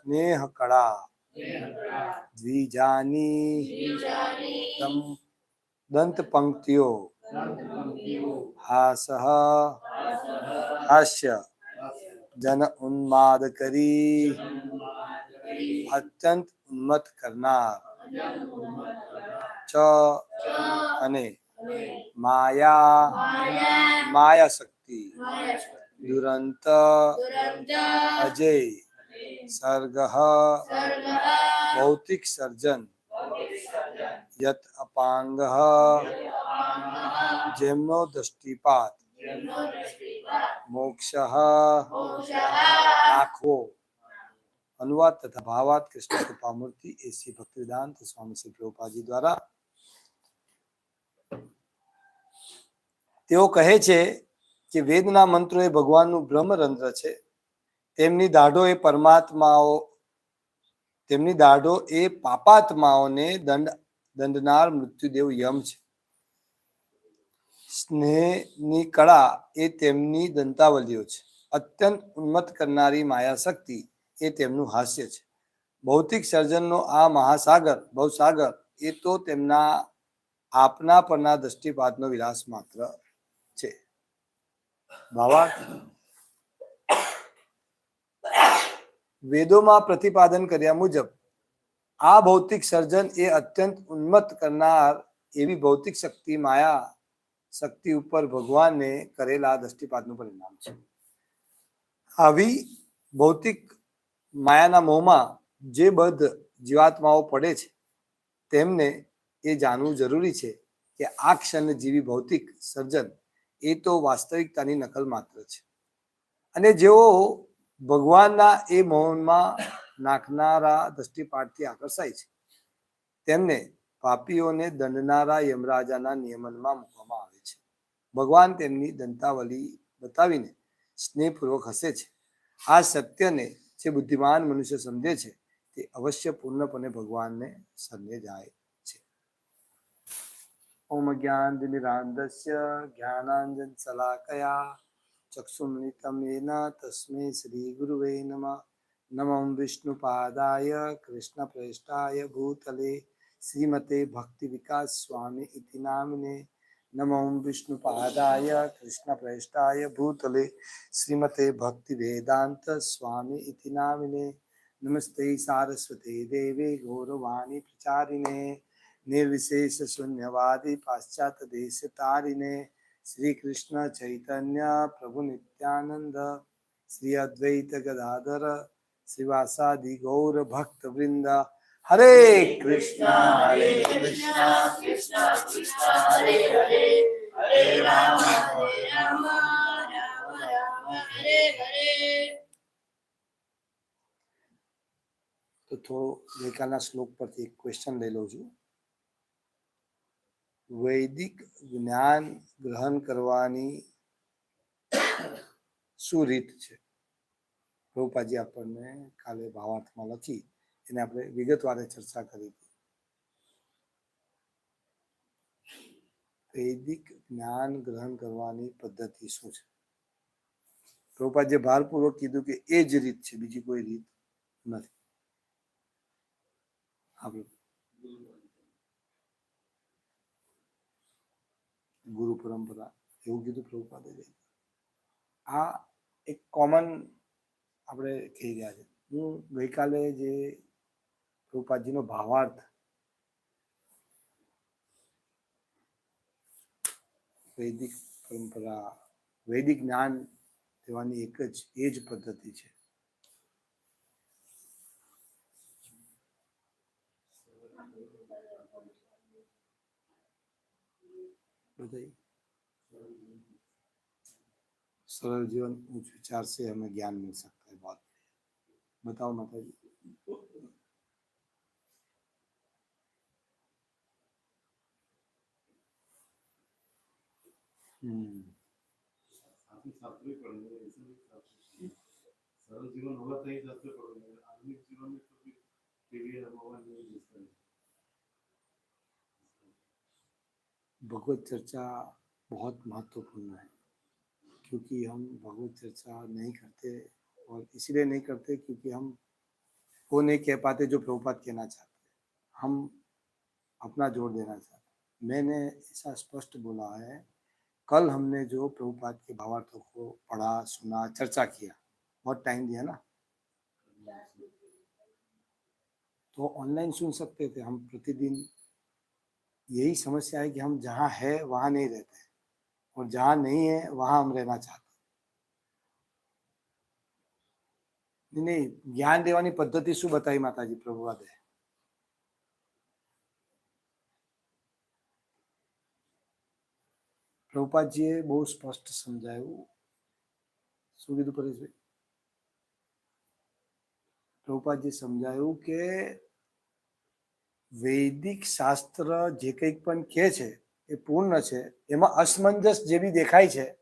સ્નેહ કળા દ્વિજાની દંત પંક્તિઓ હાસ હાસ્ય। જન ઉન્માદ કરી। અત્યંત ઉન્મત કરનાર। ચ અને માયા। માયા શક્તિ દુરંત અજય। સર્ગ ભૌતિક સર્જન યત અપાંગ જેમનો દૃષ્ટિપાત મોક્ષ આખો અનુવાદ તથા ભાવાત કૃષ્ણ કૃપામૂર્તિ એસી ભક્તિવેદાંત સ્વામી શ્રી પ્રભુપાજી દ્વારા તેઓ કહે છે કે વેદના મંત્રો એ ભગવાનનું બ્રહ્મરંધ્ર છે તેમની દાઢો એ પરમાત્માઓ, તેમની દાઢો એ પાપાત્માઓને દંડ, દંડનાર મૃત્યુદેવ યમ છે. સ્નેહની કળા એ તેમની દંતાવલીઓ છે. અત્યંત ઉન્મત કરનારી માયા શક્તિ એ તેમનું હાસ્ય છે. ભૌતિક સર્જનનો આ મહાસાગર, ભવસાગર, એ તો તેમના આપના પરના દ્રષ્ટિપાતનો વિલાસ માત્ર છે. ભાવાર્થ વેદોમાં પ્રતિપાદન કર્યા મુજબ, આ ભૌતિક સર્જન એ અત્યંત ઉન્મત્ત કરનાર એવી ભૌતિક શક્તિ માયા શક્તિ ઉપર ભગવાનને કરેલા દ્રષ્ટિપાતનું પરિણામ છે. આવી ભૌતિક માયાના મોહમાં જે બધ જીવાત્માઓ પડે છે, તેમને એ જાણવું જરૂરી છે કે આ ક્ષણ જીવી ભૌતિક સર્જન એ તો વાસ્તવિકતાની નકલ માત્ર છે. અને જેઓ ભગવાનના એ મૌનમાં નાખનારા દ્રષ્ટિપાઠથી આકર્ષાય છે. તેમને પાપીઓને દંડનારા યમરાજાના નિયમનમાં મૂકવામાં આવે છે. ભગવાન તેમની દંતાવલી બતાવીને સ્નેહપૂર્વક હસે છે. આ સત્યને જે બુદ્ધિમાન મનુષ્ય સમજે છે, તે અવશ્ય પૂર્ણપણે ભગવાનને સમજે જાય છે. ઓમ જ્ઞાન નિરાંધસ્ય જ્ઞાનાંજન શલાકયા ચક્ષુમિતમેન તસ્મે શ્રી ગુરુવે નમ નમો વિષ્ણુપાદાય કૃષ્ણપ્રેષ્ઠાય ભૂતલે શ્રીમતે ભક્તિ વિકાસ સ્વામી ઇતિ નામિને નમો વિષ્ણુપાદાય કૃષ્ણપ્રેષ્ઠાય ભૂતલે શ્રીમતે ભક્તિ વેદાંત સ્વામી ઇતિ નામિને નમસ્તે સારસ્વતે દેવે ગૌરવાણી પ્રચારિણે નિર્વિશેષ શૂન્યવાદી પાશ્ચાત્ય દેશ તારીને શ્રી કૃષ્ણ ચૈતન્ય પ્રભુ નિત્યાનંદ શ્રી અદ્વૈત ગદાધર શ્રીવાસાદિ ગૌર ભક્ત વૃંદ હરે કૃષ્ણ હરે કૃષ્ણ કૃષ્ણ કૃષ્ણ હરે હરે હરે રામ હરે રામ રામ રામ હરે હરે તો થોડો ગઈકાલના શ્લોક પરથી એક ક્વેશ્ચન લઈ લઉં છું. વૈદિક જ્ઞાન ગ્રહણ કરવાની શું રીત છે. રૂપાજી આપણને કાલે ભાવાર્થમાં લખી એને આપણે વિગતવારે ચર્ચા કરી હતી. વૈદિક જ્ઞાન ગ્રહણ કરવાની પદ્ધતિ શું છે? રૂપાજીએ ભારપૂર્વક કીધું કે એ જ રીત છે, બીજી કોઈ રીત નથી. આપણે ગુરુ પરંપરા, એવું કીધું પ્રભુપાદે આ એક કોમન આપણે કહી રહ્યા છે. હું ગઈકાલે જે પ્રભુપાદજીનો ભાવાર્થ વૈદિક પરંપરા, વૈદિક જ્ઞાન લેવાની એક જ, એ જ પદ્ધતિ છે. बताइए सरल जीवन उच्च विचार से हमें ज्ञान मिल सकता है बहुत बढ़िया बताओ माता जी हम्म आपने शास्त्र भी पढ़ेंगे ऐसे भी शास्त्र सरल जीवन होगा तो ही शास्त्र पढ़ेंगे आधुनिक जीवन में तो फिर टीवी या मोबाइल में ही भगवत चर्चा बहुत महत्वपूर्ण है, क्योंकि हम भगवत चर्चा नहीं करते और इसलिए नहीं करते क्योंकि हम वो नहीं कह पाते जो प्रभुपात कहना चाहते हम अपना ज़ोर देना चाहते मैंने ऐसा स्पष्ट बोला है, कल हमने जो प्रभुपाद के भावार्थों को पढ़ा, सुना, चर्चा किया, बहुत टाइम दिया ना? तो ऑनलाइन सुन सकते थे, हम प्रतिदिन यही समस्या है कि हम जहाँ है वहाँ नहीं रहते हैं और जहाँ नहीं है वहाँ हम रहना चाहते हैं નહીં જ્ઞાન દેવાની પદ્ધતિ શું બતાવી માતાજી પ્રભુવાદે પ્રભુપાદજીએ બહુ સ્પષ્ટ સમજાયું શું કીધું પરેશભાઈ પ્રભુપાદજી સમજાયું કે વૈદિક શાસ્ત્ર જે કંઈક પણ કહે છે, એ પૂર્ણ છે, એમાં અસમંજસ જે બી દેખાય છે.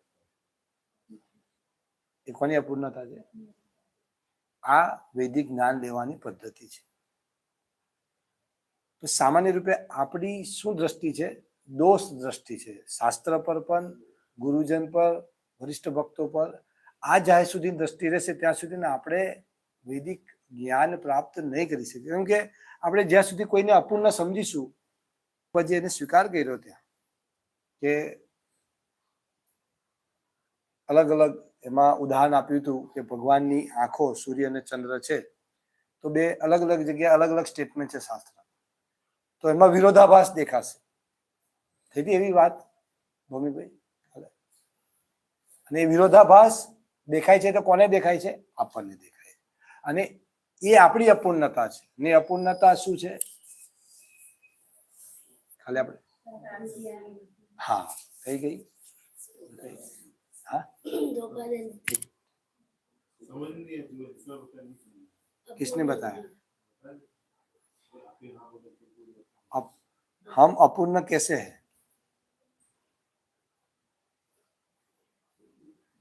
એ કોની અપૂર્ણતા છે? આ વૈદિક જ્ઞાન લેવાની પદ્ધતિ છે. તો સામાન્ય રૂપે આપણી શું દ્રષ્ટિ છે? દોષ દ્રષ્ટિ છે. શાસ્ત્ર પર પણ, ગુરુજન પર, વરિષ્ઠ ભક્તો પર આ જ્યાં સુધી દ્રષ્ટિ રહેશે, ત્યાં સુધી આપણે વૈદિક જ્ઞાન પ્રાપ્ત નહીં કરી શકીએ કેમ કે આપણે જ્યાં સુધી કોઈને અપૂર્ણ સમજીશું પછી એને સ્વીકાર કર્યો ત્યાં. કે અલગ અલગ એમાં ઉદાહરણ આપ્યું હતું કે ભગવાનની આંખો સૂર્ય અને ચંદ્ર છે, તો બે અલગ અલગ જગ્યાએ અલગ અલગ સ્ટેટમેન્ટ છે શાસ્ત્ર. તો એમાં વિરોધાભાસ દેખાશે. થઈ હતી એવી વાત, ભૂમિભાઈ? અને એ વિરોધાભાસ દેખાય છે તો કોને દેખાય છે? આપણને દેખાય અને એ આપણી અપૂર્ણતા છે ને એ અપૂર્ણતા શું છે ખાલી આપણે હા થઈ ગઈ હા समझ नहीं आती वो इसका बता नहीं समझ किसने बताया आपके हाँ बोले तो कोई बता अब हम अपूर्ण कैसे है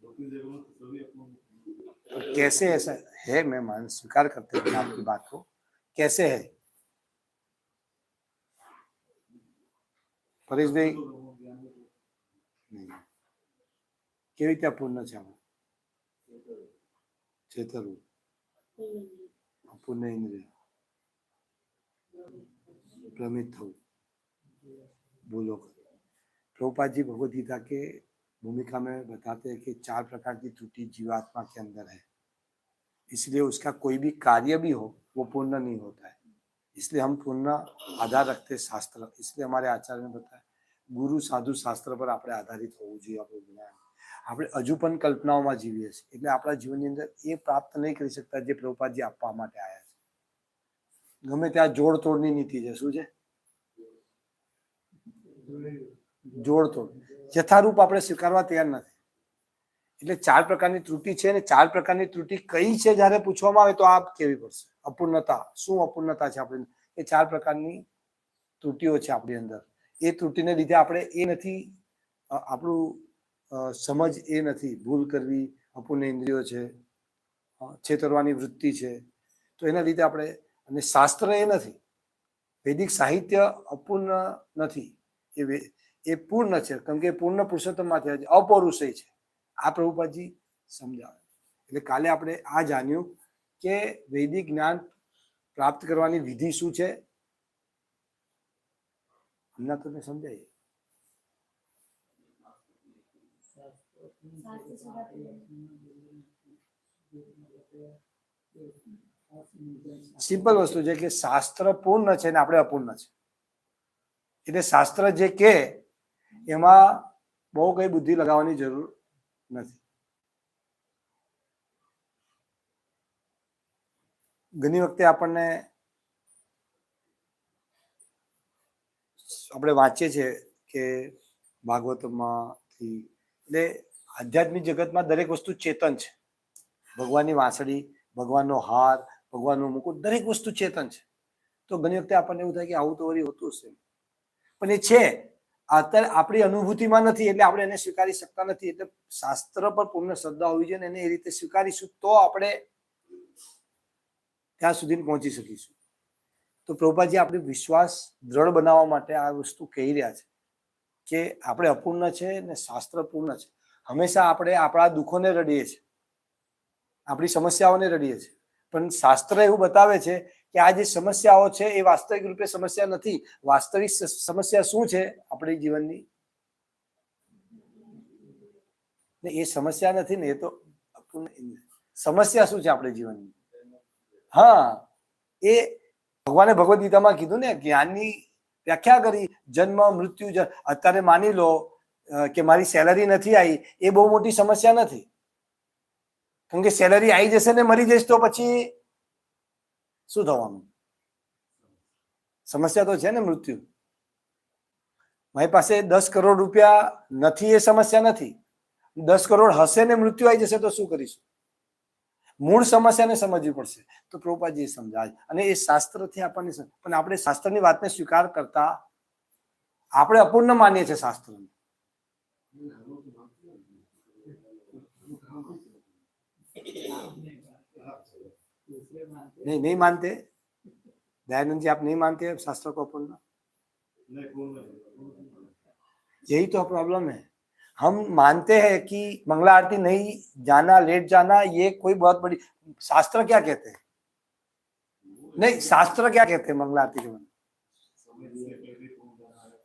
दो तीन जगह में तो सभी अपना तो कैसे ऐसा है मैं मान स्वीकार करते हैं आपकी बात को कैसे है પરેશભાઈ तो लोगों को ज्ञान में तो નહીં. કેવી રીતે અપૂર્ણ છે આપણે છેતરવું અપૂર્ણ ઇન્દ્રિય भ्रमित થવું भूलो प्रभुपाद जी भगवत गीता के भूमिका में बताते हैं कि चार प्रकार की त्रुटि जीवात्मा के अंदर है इसलिए उसका कोई भी कार्य भी हो वो पूर्ण नहीं होता है इसलिए हम पूर्ण आधार रखते हैं शास्त्र इसलिए हमारे आचार्य ने बताया ગુરુ સાધુ શાસ્ત્ર પર આપણે આધારિત હોવું જોઈએ આપણું જ્ઞાન આપણે હજુ પણ કલ્પનાઓમાં જીવીએ છીએ એટલે આપણા જીવનની અંદર એ પ્રાપ્ત નહીં કરી શકતા જે પ્રભુપાદજી આપવા માટે આવ્યા છે ગમે ત્યાં જોડતોડની નીતિ છે શું છે જોડતોડ યથારૂપ આપણે સ્વીકારવા તૈયાર નથી એટલે ચાર પ્રકારની ત્રુટિ છે ને ચાર પ્રકારની ત્રુટિ કઈ છે જ્યારે પૂછવામાં આવે તો આ કેવી પડશે? અપૂર્ણતા. શું અપૂર્ણતા છે આપણી એ ચાર પ્રકારની ત્રુટિઓ છે આપણી અંદર. એ ત્રુટિને લીધે આપણે એ નથી આપણું સમજ એ નથી. ભૂલ કરવી અપૂર્ણ ઇન્દ્રિયો છે છેતરવાની વૃત્તિ છે. તો એના લીધે આપણે, અને શાસ્ત્ર એ નથી. વૈદિક સાહિત્ય અપૂર્ણ નથી. એ એ પૂર્ણ છે. કેમ કે પૂર્ણ પુરુષોત્તમમાંથી અપૌરુષય છે. આ પ્રભુપાદજી સમજાવે. એટલે કાલે આપણે આ જાણ્યું કે વૈદિક જ્ઞાન પ્રાપ્ત કરવાની વિધિ શું છે? હમણાં તમને સમજાય? સિમ્પલ વસ્તુ છે કે શાસ્ત્ર પૂર્ણ છે ને આપણે અપૂર્ણ છે. એટલે શાસ્ત્ર જે કે, એમાં બહુ કઈ બુદ્ધિ લગાવવાની જરૂર નથી. ઘણી વખતે આપણને આપણે વાંચીએ છીએ કે ભાગવતમાંથી, એટલે આધ્યાત્મિક જગતમાં દરેક વસ્તુ ચેતન છે. ભગવાનની વાંસળી, ભગવાનનો હાર, ભગવાનનો મુકુટ, દરેક વસ્તુ ચેતન છે. તો ઘણી વખતે આપણને એવું થાય કે આવું તો વળી હોતું હશે. પણ એ છે અત્યારે આપણી અનુભૂતિમાં નથી, એટલે આપણે એને સ્વીકારી શકતા નથી. એટલે શાસ્ત્ર પર પૂર્ણ શ્રદ્ધા હોવી જોઈએ એને એ રીતે સ્વીકારીશું તો આપણે ત્યાં સુધી પહોંચી શકીશું. તો પ્રભુપાજી આપણે વિશ્વાસ દ્રઢ બનાવવા માટે આ વસ્તુ કહી રહ્યા છે કે આપણે અપૂર્ણ છે ને શાસ્ત્ર પૂર્ણ છે. હંમેશા આપણે આપણા દુઃખોને રડીએ છીએ. આપણી સમસ્યાઓને રડીએ છીએ. પણ શાસ્ત્ર એવું બતાવે છે કે આ જે સમસ્યાઓ છે એ વાસ્તવિક રૂપે સમસ્યા નથી. વાસ્તવિક સમસ્યા શું છે આપણી જીવનની? એ સમસ્યા નથી ને એ તો સમસ્યા શું છે આપણે જીવનની? હા, એ ભગવાને ભગવદ ગીતામાં કીધું ને, જ્ઞાનની વ્યાખ્યા કરી, જન્મ, મૃત્યુ અત્યારે માની લો કે મારી સેલરી નથી આવી એ બહુ મોટી સમસ્યા નથી. કેમ કે સેલરી આવી જશે ને મરી જઈશ તો પછી શું થવાનું? સમસ્યા તો છે ને મૃત્યુ. મારી પાસે દસ કરોડ રૂપિયા નથી એ સમસ્યા નથી. દસ કરોડ હશે ને મૃત્યુ આવી જશે તો શું કરીશું? મૂળ સમસ્યાને સમજવી પડશે. તો પ્રભુપાદજી સમજાય. અને એ શાસ્ત્રથી આપણને પણ આપણે શાસ્ત્રની વાતને સ્વીકાર કરતા આપણે અપૂર્ણ માનીએ છીએ શાસ્ત્રને. नहीं नहीं मानते। दयानंद जी आप नहीं मानते शास्त्र को पूर्ण? यही तो प्रॉब्लम है। हम मानते हैं कि मंगला आरती नहीं जाना लेट जाना ये कोई बहुत बड़ी शास्त्र क्या कहते हैं? नहीं शास्त्र क्या कहते हैं मंगला आरती के बारे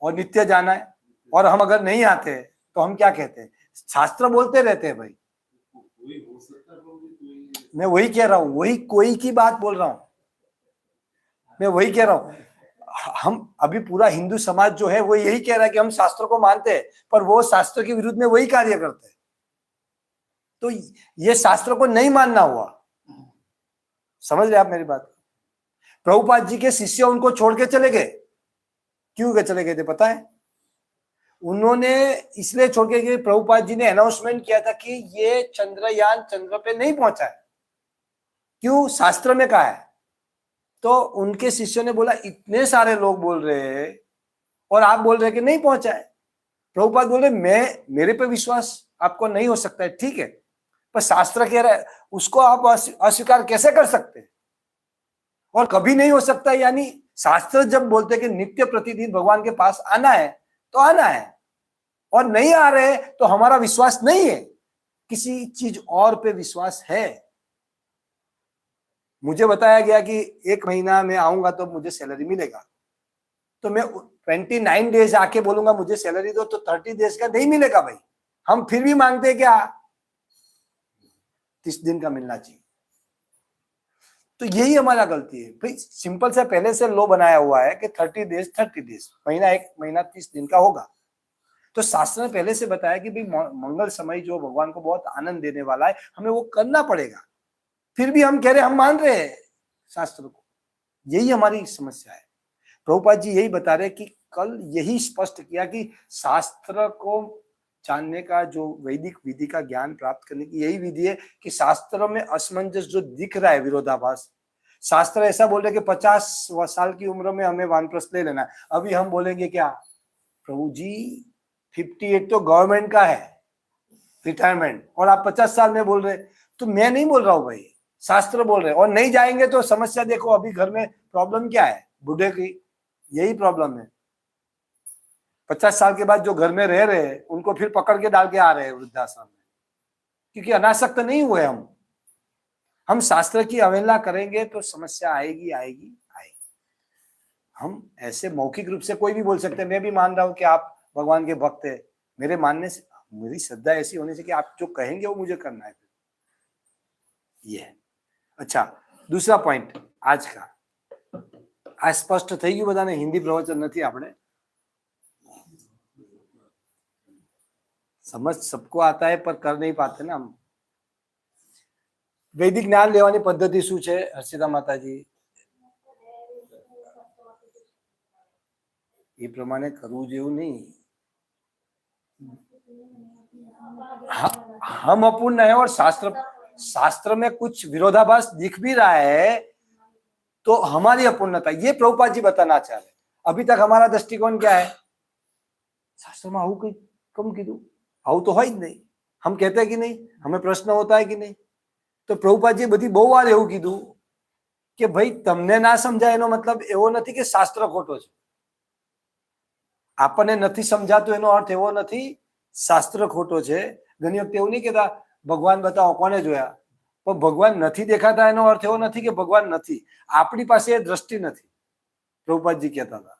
और नित्य जाना है। और हम अगर नहीं आते तो हम क्या कहते हैं? शास्त्र बोलते रहते हैं भाई कोई हो सकता है प्रभु जी, कोई मैं वही कह रहा हूँ, वही कोई की बात बोल रहा हूँ। मैं वही कह रहा हूँ, हम अभी पूरा हिंदू समाज जो है, वो यही कह रहा है कि हम शास्त्र को मानते हैं, पर वो शास्त्र के विरुद्ध में वही कार्य करते हैं। तो ये शास्त्र को नहीं मानना हुआ। समझ रहे आप मेरी बात? प्रभुपाद जी के शिष्य उनको छोड़ के चले गए। क्यों के चले गए थे, पता है? उन्होंने इसलिए छोड़ के प्रभुपाद जी ने अनाउंसमेंट किया था कि ये चंद्रयान चंद्र पे नहीं पहुँचा है। क्यों? शास्त्र में कहा है। तो उनके शिष्यों ने बोला, इतने सारे लोग बोल रहे हैं और आप बोल रहे कि नहीं पहुँचा है। प्रभुपाद बोल मैं, मेरे पे विश्वास आपको नहीं हो सकता है, ठीक है। पर शास्त्र कह रहा है, उसको आप अस्वीकार कैसे कर सकते और कभी नहीं हो सकता, यानी शास्त्र जब बोलते कि नित्य प्रतिदिन भगवान के पास आना है तो आना है। और नहीं आ रहे तो हमारा विश्वास नहीं है। किसी चीज़ और पे विश्वास है। मुझे बताया गया कि एक महीना में आऊँगा तो मुझे सैलरी मिलेगा। तो मैं ट्वेंटी नाइन डेज़ आके बोलूँगा, मुझे सैलरी दो तो थर्टी डेज़ का नहीं मिलेगा भाई। हम फिर भी मांगते हैं क्या? तीस दिन का मिलना चाहिए। तो यही हमारा गलती है। भाई सिंपल से पहले से लो बनाया हुआ है कि थर्टी डेज़ थर्टी डेज़ महीना एक, महीना तीस दिन का होगा। तो शास्त्र ने पहले से बताया कि भाई मंगल समय जो भगवान को बहुत आनंद देने वाला है, हमें वो करना पड़ेगा। फिर भी हम कह रहे हम मान रहे हैं शास्त्र को। यही हमारी समस्या है। प्रभुपाद जी यही बता रहे कि कल यही स्पष्ट किया कि शास्त्र को जानने का, जो वैदिक विधि का ज्ञान प्राप्त करने की यही विधि है कि शास्त्र में असमंजस जो दिख रहा है विरोधाभास। शास्त्र ऐसा बोल रहे कि पचास साल की उम्र में हमें वानप्रस्थ ले लेना है। अभी हम बोलेंगे क्या? प्रभु जी, फिफ्टी एट तो गवर्नमेंट का है, रिटायरमेंट। और आप पचास साल में बोल रहे तो मैं नहीं बोल रहा हूँ भाई। शास्त्र बोल रहे और नहीं जाएँगे तो समस्या देखो, अभी घर में प्रॉब्लम क्या है? बूढ़े की यही प्रॉब्लम है। पचास साल के बाद जो घर में रह रहे हैं, उनको फिर पकड़ के डाल के आ रहे हैं वृद्धाश्रम में। क्योंकि अनासक्त नहीं हुए हम। हम शास्त्र की अवहेलना करेंगे तो समस्या आएगी आएगी आएगी। हम ऐसे मौखिक रूप से कोई भी बोल सकते हैं। मैं भी मान रहा हूँ कि आप भगवान के भक्त है। मेरे मानने से, मेरी श्रद्धा ऐसी होनी चाहिए कि आप जो कहेंगे वो मुझे करना है। ये है। अच्छा दूसरा पॉइंट आज का આ સ્પષ્ટ થઈ ગયું બધાને હિન્દી પ્રવચન નથી આપણે समझ सबको आता है पर कर नहीं पाते ना हम વૈદિક જ્ઞાન લેવાની પદ્ધતિ શું છે હર્ષિતા માતાજી એ પ્રમાણે કરવું જેવું નહીં हाँ, हम अपूर्ण है और शास्त्र शास्त्र में कुछ विरोधाभास दिख भी रहा है तो हमारी अपूर्णता ये प्रभुपाद जी बताना चाह रहे हैं। अभी तक हमारा दृष्टिकोण क्या है શાસ્ત્રમાં આવું કઈ કમ કીધું આવું તો હોય જ નહીં હમ કહેતા કે નહીં હમે પ્રશ્ન હોતા है कि नहीं તો પ્રભુપાદજીએ બધી બહુ વાર એવું કીધું કે ભાઈ તમને ના સમજાય એનો મતલબ એવો નથી કે શાસ્ત્ર ખોટો છે આપણને નથી સમજાતું એનો અર્થ એવો નથી શાસ્ત્ર ખોટો છે ઘણી વખત એવું નહીં કહેતા ભગવાન બતાવો કોને જોયા પણ ભગવાન નથી દેખાતા એનો અર્થ એવો નથી કે ભગવાન નથી આપણી પાસે એ દ્રષ્ટિ નથી પ્રભુપાદજી કહેતા હતા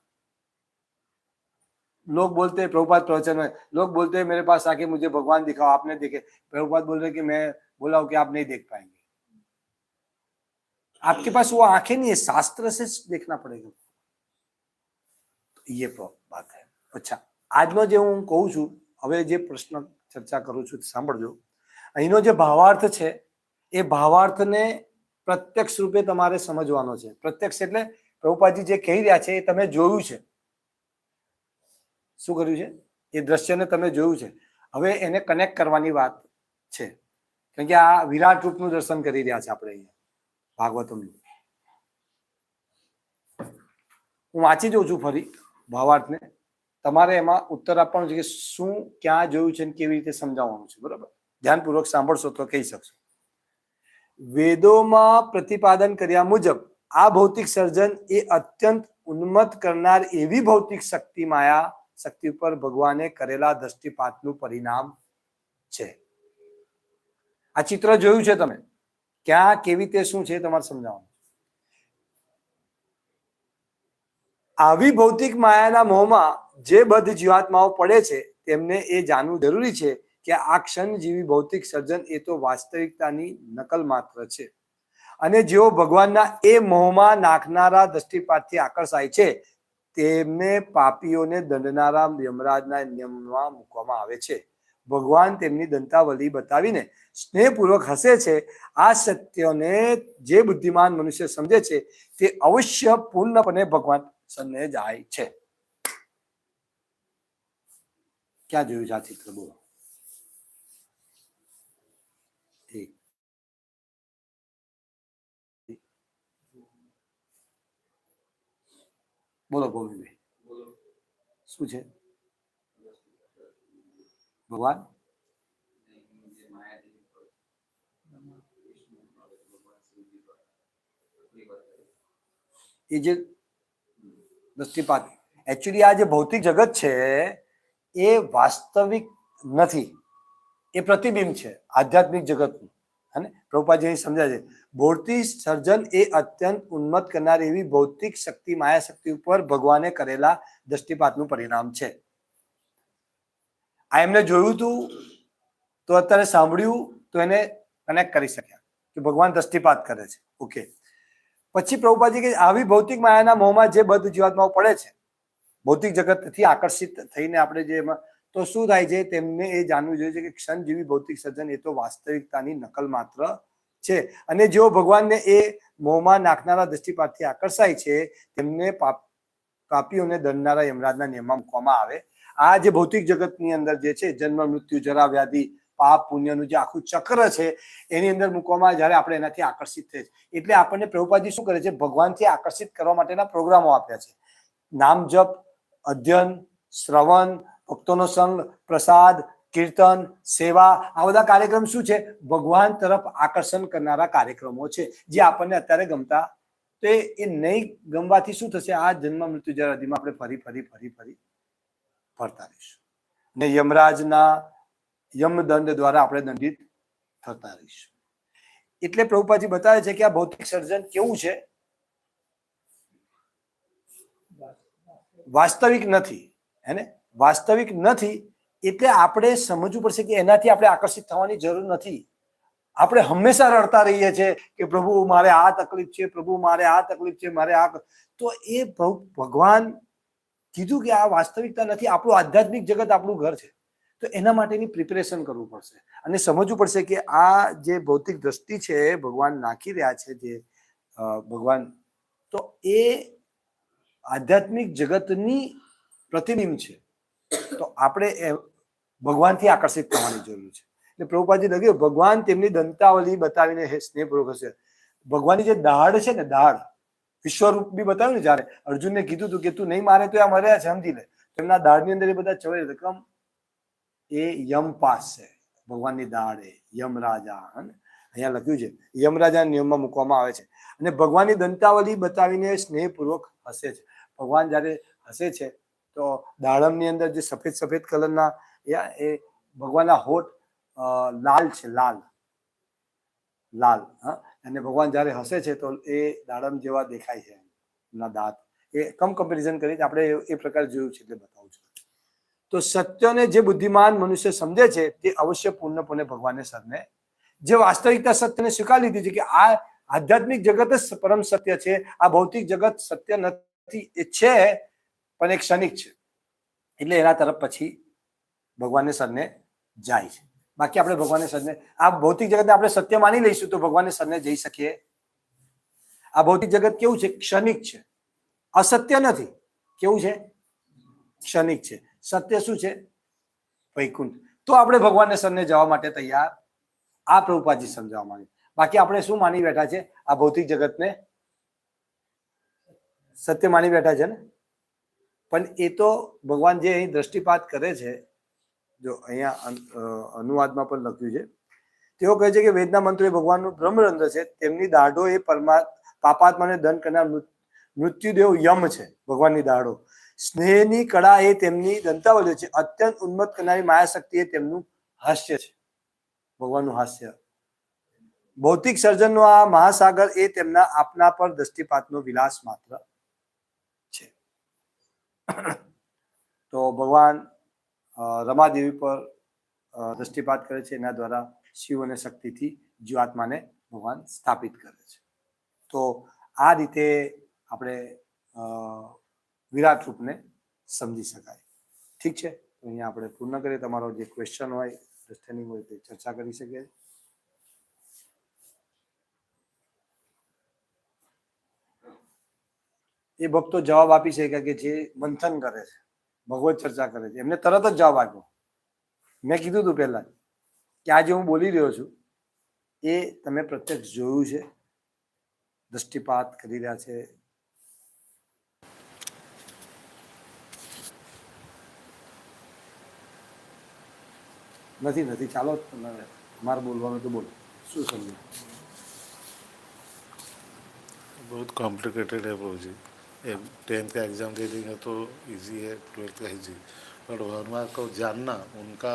लोग बोलते हैं प्रभुपाद प्रवचन में लोग बोलते हैं मेरे पास आके मुझे भगवान दिखाओ आपने देखे प्रभुपाद बोल रहे हैं कि मैं बोला हूं कि आप नहीं देख पाएंगे आपके पास वो आंखें नहीं है शास्त्र से देखना पड़ेगा ये प्रो- बात है અચ્છા આજનો જે હું કહું છું હવે જે પ્રશ્ન ચર્ચા કરું છું તે સાંભળજો અહીંનો જે ભાવાર્થ છે, એ ભાવાર્થને પ્રત્યક્ષ રૂપે તમારે સમજવાનો છે. પ્રત્યક્ષ એટલે પ્રભુપાદજી જે કહી રહ્યા છે એ તમે જોયું છે. શું કર્યું છે? એ દ્રશ્યને તમે જોયું છે. હવે એને કનેક્ટ કરવાની વાત છે. કારણ કે આ વિરાટ રૂપનું દર્શન કરી રહ્યા છે આપણે અહીંયા, ભાગવતમનું. હું વાંચી જઉં છું ફરી ભાવાર્થને. તમારે એમાં ઉત્તર આપવાનું છે કે શું, ક્યાં જોયું છે અને કેવી રીતે સમજાવવાનું છે, બરાબર? ધ્યાનપૂર્વક સાંભળશો તો કહી શકશો. વેદોમાં પ્રતિપાદન કર્યા મુજબ, આ ભૌતિક સર્જન એ અત્યંત ઉન્મત કરનાર એવી ભૌતિક શક્તિ માયા શક્તિ ઉપર ભગવાને કરેલા દ્રષ્ટિપાતનું પરિણામ છે. આ ચિત્ર જોયું છે તમે? ક્યાં, કેવી રીતે, શું છે તમારે સમજાવવાનું. આવી ભૌતિક માયાના મોહમાં જે બધ જીવાત્માઓ પડે છે, તેમને એ જાણવું જરૂરી છે કે આ ક્ષણ જેવી ભૌતિક સર્જન એ તો વાસ્તવિકતાની નકલ માત્ર છે. અને જેઓ ભગવાનના એ મોહમાં નાખનારા દ્રષ્ટિપાતથી આકર્ષાય છે, તેમને પાપીઓને દંડનારા યમરાજના નિયમમાં મૂકવામાં આવે છે. ભગવાન તેમની દંતાવલી બતાવીને સ્નેહપૂર્વક હસે છે, આ સત્યને જે બુદ્ધિમાન મનુષ્ય સમજે છે, તે અવશ્ય પૂર્ણપણે ભગવાન સન્ને જાય છે. ક્યાં જોયું આ બોલો એક બોલો ગોવિંદભાઈ. શું છે? ભગવાન? એ જે દ્રષ્ટિપાત એકચ્યુઅલી આ જે ભૌતિક જગત છે, એ વાસ્તવિક નથી. એ પ્રતિબિંબ છે આધ્યાત્મિક જગતનું. હે પ્રભુપાજી સમજાય છે ભૌતિક સર્જન એ અત્યંત ઉન્મત કરનાર એવી ભૌતિક શક્તિ માયા શક્તિ ઉપર ભગવાને કરેલા દ્રષ્ટિપાતનું પરિણામ છે. આ એમને જોયું હતું તો અત્યારે સાંભળ્યું, તો એને કનેક્ટ કરી શક્યા કે ભગવાન દ્રષ્ટિપાત કરે છે. ઓકે પછી પ્રભુપાજી કે આવી ભૌતિક માયાના મોહમાં જે બધ જીવાત્માઓ પડે છે, ભૌતિક જગતથી આકર્ષિત થઈને આપણે જે એમાં, તો શું થાય છે? તેમને એ જાણવું જોઈએ છે કે ક્ષણ જેવી ભૌતિક સર્જન એ તો વાસ્તવિકતાની નકલ માત્ર છે. અને જેઓ ભગવાનને એ મોહમાં નાખનારા દ્રષ્ટિપાતથી આકર્ષાય છે, તેમને પાપ, પાપીઓને દંડનારા યમરાજના નિયમમાં મૂકવામાં આવે. આ જે ભૌતિક જગતની અંદર જે છે, જન્મ, મૃત્યુ, જરા, વ્યાધિ, પાપ, પુણ્યનું જે આખું ચક્ર છે, એની અંદર મૂકવામાં જ્યારે આપણે એનાથી આકર્ષિત થઈએ. એટલે આપણને પ્રભુપાદજી શું કરે છે? ભગવાનથી આકર્ષિત કરવા માટેના પ્રોગ્રામો આપ્યા છે. નામ જપ, અધ્યયન, શ્રવણ, ભક્તોનો સંગ, પ્રસાદ કીર્તન, સેવા, આ બધા કાર્યક્રમ શું છે? ભગવાન તરફ આકર્ષણ કરનારા કાર્યક્રમો છે, જે આપણને અત્યારે ગમતા. તો એ નહીં ગમવાથી શું થશે? આ જન્મ મૃત્યુ જરાદીમાં આપણે ફરી ફરી ફરી ફરી ફરતા રહીશું. ને યમરાજના યમદંડ દ્વારા આપણે દંડિત થતા રહીશું. એટલે પ્રભુપાજી બતાવે છે કે આ ભૌતિક સર્જન કેવું છે? વાસ્તવિક નથી. હેને વાસ્તવિક નથી. એટલે આપણે સમજવું પડશે કે એનાથી આપણે આકર્ષિત થવાની જરૂર નથી. આપણે હંમેશા રડતા રહીએ છીએ કે પ્રભુ મારે આ તકલીફ છે, પ્રભુ મારે આ તકલીફ છે, મારે આ તો એ ભગવાન કીધું કે આ વાસ્તવિકતા નથી, આપણું આધ્યાત્મિક જગત આપણું ઘર છે. તો એના માટેની પ્રિપેરેશન કરવું પડશે. અને સમજવું પડશે કે આ જે ભૌતિક દ્રષ્ટિ છે, ભગવાન નાખી રહ્યા છે જે ભગવાન, તો એ આધ્યાત્મિક જગતની પ્રતિબિંબ છે. તો આપણે ભગવાનથી આકર્ષિત થવાની જરૂર છે. એટલે પ્રભુપાદજી લખ્યું, ભગવાન તેમની દંતાવલી બતાવીને સ્નેહપૂર્વક હશે. ભગવાનની જે દાઢ છે ને, દાઢ, વિશ્વરૂપ બી બતાવ્યું ને જ્યારે, અર્જુનને કીધું હતું કે તું નહીં મારે તો આ મર્યા છે, સમજી લે. તેમના દાઢની અંદર એ બધા ચવાઈ રકમ એ યમપાસ છે. ભગવાનની દાઢ એ યમરાજા અહીંયા લખ્યું છે યમરાજા નિયમમાં મૂકવામાં આવે છે. અને ભગવાનની દંતાવલી બતાવીને સ્નેહપૂર્વક હસે છે. ભગવાન જ્યારે હસે છે, તો દાડમની અંદર જે સફેદ સફેદ કલરના એ ભગવાનના હોઠ લાલ છે લાલ લાલ હા અને ભગવાન જ્યારે હસે છે તો એ દાડમ જેવા દેખાય છે એમના દાંત. એ કમ કમ્પેરિઝન કરી આપણે એ- પ્રકાર જોયું છે એટલે બતાવું છું. તો સત્યને જે બુદ્ધિમાન મનુષ્ય સમજે છે તે અવશ્ય પૂર્ણપણે ભગવાનને સરને જે વાસ્તવિકતા સત્યને સ્વીકારી લીધી છે કે આ આધ્યાત્મિક જગત જ પરમ સત્ય છે, આ ભૌતિક જગત સત્ય નથી, એ છે, પણ એ ક્ષણિક છે. એટલે એના તરફ પછી ભગવાનને સરને જાય છે. બાકી આપણે ભગવાનને સરને આ ભૌતિક જગતને આપણે સત્ય માની લઈશું તો ભગવાનને સરને જઈ શકીએ. આ ભૌતિક જગત કેવું છે? ક્ષણિક છે. અસત્ય નથી. કેવું છે? ક્ષણિક છે. સત્ય શું છે? વૈકુંઠ. તો આપણે ભગવાનને સરને જવા માટે તૈયાર. આ પ્રભુપાજી સમજાવવા માંગે બાકી આપણે શું માની બેઠા છે? આ ભૌતિક જગતને સત્ય માની બેઠા છે ને? પણ એ તો ભગવાન જે અહીં દ્રષ્ટિપાત કરે છે જો અહીંયા અનુવાદમાં પણ લખ્યું છે. તેઓ કહે છે કે વેદના મંત્રો એ ભગવાનનું બ્રહ્મરંધ્ર છે, તેમની દાઢો એ પરમા, પાપાત્માને દંડ કરનાર મૃત- મૃત્યુદેવ યમ છે, ભગવાનની દાઢો. સ્નેહની કળા એ તેમની દંતાવલીઓ છે. અત્યંત ઉન્મત્ત કરનારી માયા શક્તિ એ તેમનું હાસ્ય છે. ભગવાનનું હાસ્ય. ભૌતિક સર્જનનો આ મહાસાગર એ તેમના આપના પર દ્રષ્ટિપાતનો વિલાસ માત્ર છે. તો ભગવાન રમાદેવી પર દ્રષ્ટિપાત કરે છે, એના દ્વારા શિવ અને શક્તિથી જીવાત્માને ભગવાન સ્થાપિત કરે છે. તો આ રીતે આપણે વિરાટ રૂપને સમજી શકાય. ઠીક છે? અહીંયા આપણે પૂર્ણ કરીએ. તમારો જે ક્વેશ્ચન હોય અંડરસ્ટેન્ડિંગ હોય, તે ચર્ચા કરી શકીએ. એ ભક્તો જવાબ આપી શકે કે જે મંથન કરે છે. ભગવત ચર્ચા કરે છે. એમને તરત જ જવાબ આપ્યો. મેં કીધું હતું પહેલાં કે આજે હું બોલી રહ્યો છું, એ તમે પ્રત્યક્ષ જોયું છે? દ્રષ્ટિપાત કરી રહ્યા છે? નથી નથી. ચાલો, તમારે મારે બોલવાનું તો બોલો. શું સમજ્યું બહુ કોમ્પ્લિકેટેડ છે टेंथ का एग्ज़ाम दे देंगे तो इजी है ट्वेल्थ का इजी बट भगवान को जानना, उनका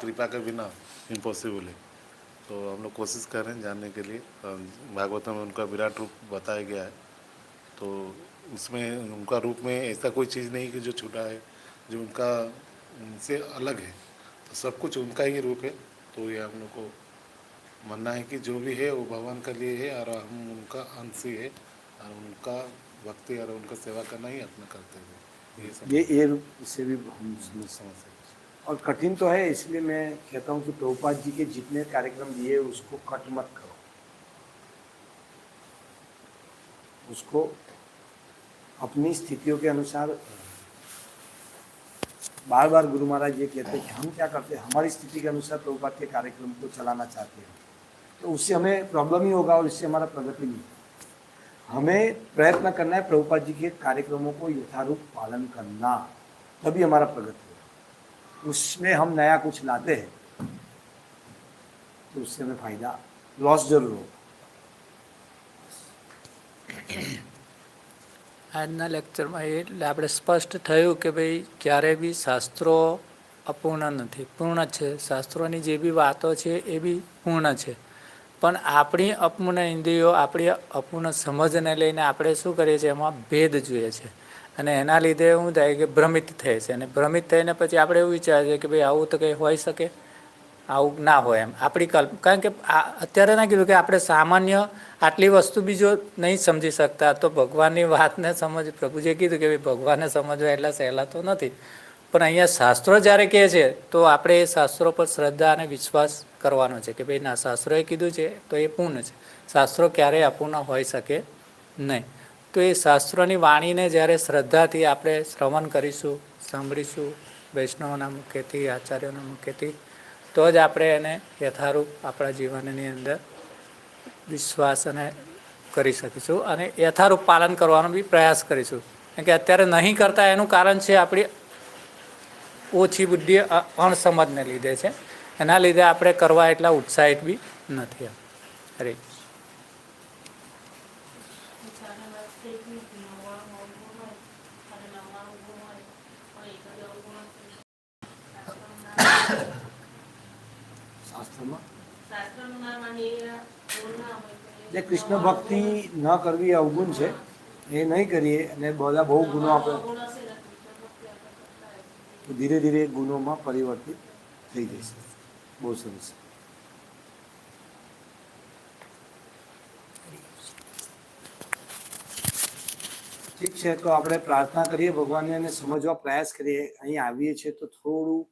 कृपा के बिना इम्पॉसिबल है। तो हम लोग कोशिश कर रहे हैं जानने के लिए। भागवतम में उनका विराट रूप बताया गया है। तो उसमें, उनका रूप में ऐसा कोई चीज़ नहीं कि जो छुटा है, जो उनका, उनसे अलग है। तो सब कुछ उनका ही रूप है। तो ये हम लोग को मानना है कि जो भी है, वो भगवान के लिए है और हम उनका अंश ही है और उनका भक्ति और उनका सेवा करना ही अपना कर्तव्य है। ये ये ये रूप से भी हम समझ समझ सकते और कठिन तो है इसलिए मैं कहता हूँ कि प्रभुपाद जी के जितने कार्यक्रम दिए उसको कट मत करो। उसको अपनी स्थितियों के अनुसार बार बार गुरु महाराज ये कहते हैं कि हम क्या करते हैं? हमारी स्थिति के अनुसार प्रभुपाद के कार्यक्रम को चलाना चाहते हैं। तो उससे हमें प्रॉब्लम ही होगा और इससे हमारा प्रगति नहीं होगा। हमें प्रयत्न करना है प्रभुपाद जी के कार्यक्रमों को यथारूप पालन करना तभी हमारा प्रगति होगा उसमें हम नया कुछ लाते हैं तो उससे हमें फायदा लॉस जरूर होगा આજના લેક્ચરમાં એ એટલે આપણે સ્પષ્ટ થયું કે ભાઈ ક્યારે બી શાસ્ત્રો અપૂર્ણ નથી પૂર્ણ છે શાસ્ત્રોની જે બી વાતો છે એ બી પૂર્ણ છે પણ આપણી અપૂર્ણ ઇન્દ્રિયો, આપણી અપૂર્ણ સમજને લઈને આપણે શું કરીએ છીએ? એમાં ભેદ જોઈએ છે. અને એના લીધે શું થાય કે ભ્રમિત થાય છે. અને ભ્રમિત થઈને પછી આપણે એવું વિચારીએ કે ભાઈ આવું તો કંઈ હોઈ શકે? આવું ના હોય એમ. આપણી કલ્પ, કારણ કે અત્યારે ના કીધું કે આપણે સામાન્ય આટલી વસ્તુ બી જો નહીં સમજી શકતા, તો ભગવાનની વાતને સમજ, પ્રભુજીએ કીધું કે ભાઈ ભગવાનને સમજવા એટલા સહેલા તો નથી. પણ અહીંયા શાસ્ત્રો જ્યારે કહે છે, તો આપણે એ શાસ્ત્રો પર શ્રદ્ધા અને વિશ્વાસ કરવાનો છે કે ભાઈ ના, શાસ્ત્રોએ કીધું છે, તો એ પૂર્ણ છે. શાસ્ત્રો ક્યારેય અપૂર્ણ હોઈ શકે નહીં. તો એ શાસ્ત્રોની વાણીને જ્યારે શ્રદ્ધાથી આપણે શ્રવણ કરીશું, સાંભળીશું, વૈષ્ણવના મુખેથી, આચાર્યોના મુખેથી, તો જ આપણે એને યથારૂપ આપણા જીવનની અંદર વિશ્વાસ અને કરી શકીશું અને યથારૂપ પાલન કરવાનો બી પ્રયાસ કરીશું. કારણ કે અત્યારે નહીં કરતા એનું કારણ છે આપણી ઓછી બુદ્ધિ અણસમજને લીધે છે. એના લીધે આપણે કરવા એટલા ઉત્સાહિત બી નથી અરે. જ કૃષ્ણ ભક્તિ ન કરવી એ અવગુણ છે એ નહીં કરીએ અને બધા બહુ ગુનો આપણે તો ધીરે ધીરે ગુનોમાં પરિવર્તિત થઈ જશે. બહુ સરસ. ઠીક છે, તો આપણે પ્રાર્થના કરીએ, ભગવાનને અને સમજવા પ્રયાસ કરીએ. અહીં આવીએ છીએ તો થોડું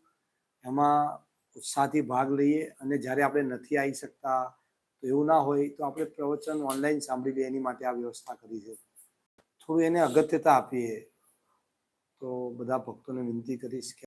એમાં ઉત્સાહથી ભાગ લઈએ અને જ્યારે આપણે નથી આવી શકતા, તો એવું ના હોય તો આપણે પ્રવચન ઓનલાઈન સાંભળી લઈએ. એની માટે આ વ્યવસ્થા કરી છે. થોડું એને અગત્યતા આપીએ. તો બધા ભક્તોને વિનંતી કરીશ કે